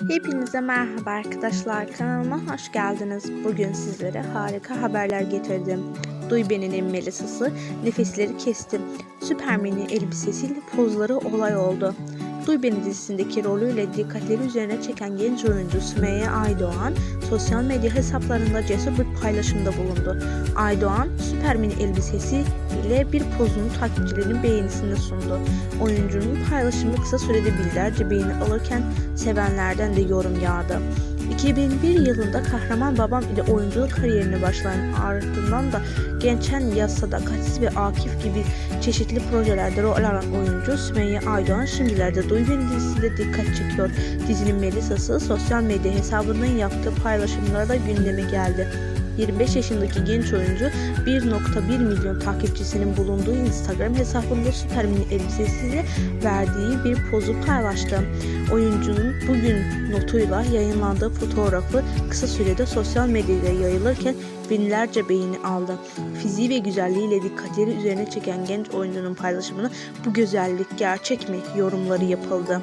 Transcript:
Hepinize merhaba arkadaşlar kanalıma hoş geldiniz. Bugün sizlere harika haberler getirdim. Duy Beni'nin Melisa'sı nefesleri kesti. Süpermen'in elbisesiyle pozları olay oldu. Duy Beni dizisindeki rolüyle dikkatleri üzerine çeken genç oyuncu Sümeyye Aydoğan sosyal medya hesaplarında cesur bir paylaşımda bulundu. Aydoğan Süpermen'in elbisesi ile bir pozunu takipçilerinin beğenisinde sundu. Oyuncunun paylaşımı kısa sürede binlerce beğeni alırken sevenlerden de yorum yağdı. 2001 yılında Kahraman Babam ile oyunculuk kariyerine başlayan ardından da Gençen Yaz Sadakatsiz ve Akif gibi çeşitli projelerde rol alan oyuncu Sümeyye Aydoğan şimdilerde Duy Beni dizisiyle dikkat çekiyor. Dizinin Melisa'sı sosyal medya hesabından yaptığı paylaşımlara gündeme geldi. 25 yaşındaki genç oyuncu 1.1 milyon takipçisinin bulunduğu Instagram hesabında Süpermen'in elbisesiyle verdiği bir pozu paylaştı. Oyuncunun bugün notuyla yayınlandığı fotoğrafı kısa sürede sosyal medyada yayılırken binlerce beğeni aldı. Fiziği ve güzelliğiyle dikkatleri üzerine çeken genç oyuncunun paylaşımına bu güzellik gerçek mi yorumları yapıldı.